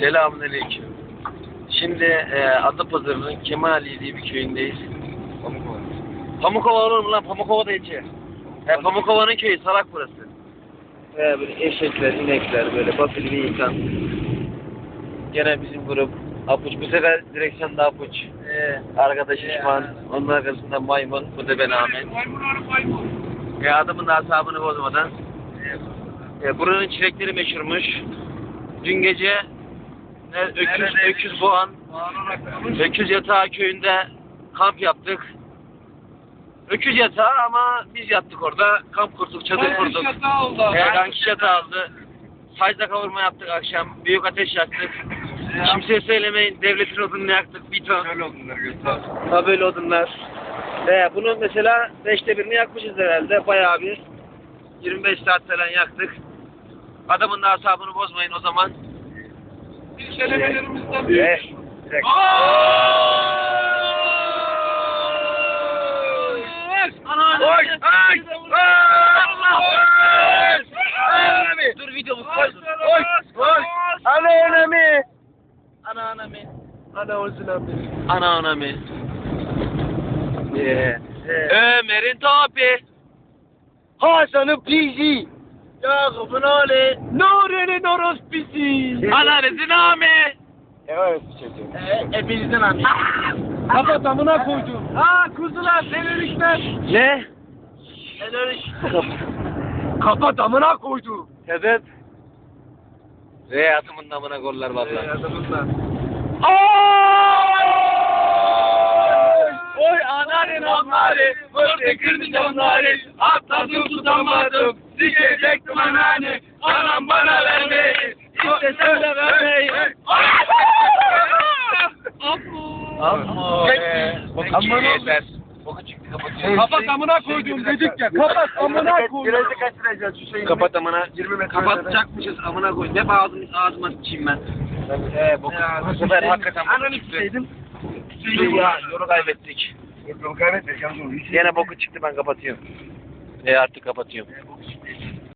Selamünaleyküm. Şimdi e, Adapazarı'nın Kemali diye bir köyündeyiz. Pamukova olur mu lan? Pamukova'da ilçe. He, Pamukova'nın köyü, Salak burası. He, böyle eşekler, inekler, böyle basit bir insan. Gene bizim grup. Apuç, bu sefer direksiyonda Apuç. Ee, arkadaş İşman, onun arkasında Maymun, bu da ben Ahmet. E, adamın da asabını bozmadan. E, buranın çilekleri meşhurmuş. Dün gece öküz, öküz boğan, öküz yatağı köyünde kamp yaptık. Öküz yatağı ama biz yattık orada. Kamp kurduk, çadır kurduk. Evet, kankiş yatağı aldı. Sacda kavurma yaptık akşam. Büyük ateş yaktık. Kimseye söylemeyin. Devletin odununu yaktık. Bir ton. Ha böyle odunlar. Ee, bunu mesela beşte birini yakmışız herhalde. Bayağı bir 25 saat falan yaktık. Adamın da asabını bozmayın o zaman. Evet. Oy! Ay! Ay! Dur videomuz koysun. Oy! Oy! Ana anami! Ana anami. Ana anami. Ana anami. Yeah. Ömer'in topi. Hasan'ın pizi. Yakup'un oğlu. Nuri'nin orospisi. Ananızın ami. Evet çocuğum. Ee, hepinizin ami. Kapat amına koydum. Aa kuzular, senörükler. Ne? Senörük. Kapat amına koydum. Sebep? Ve atımın namına goller vallahi. Adamınla. Oy anarın onları, vurdu kırdı onları, atladım Amma Aman yeter. Boku çıktı kapatıyorum. Kapat amına koydum dedik ya. Kapat amına koydum. kaçıracağız Hüseyin. Kapat amına. 20 metre Kapatacakmışız amına koy. Hep ağzım, ağzıma sıçayım ben. Ee, boku. Bu sefer hakikaten boku çıktı. Dur ya, yolu kaybettik. Yolu kaybettik. Yine boku çıktı ben kapatıyorum. E artık kapatıyorum.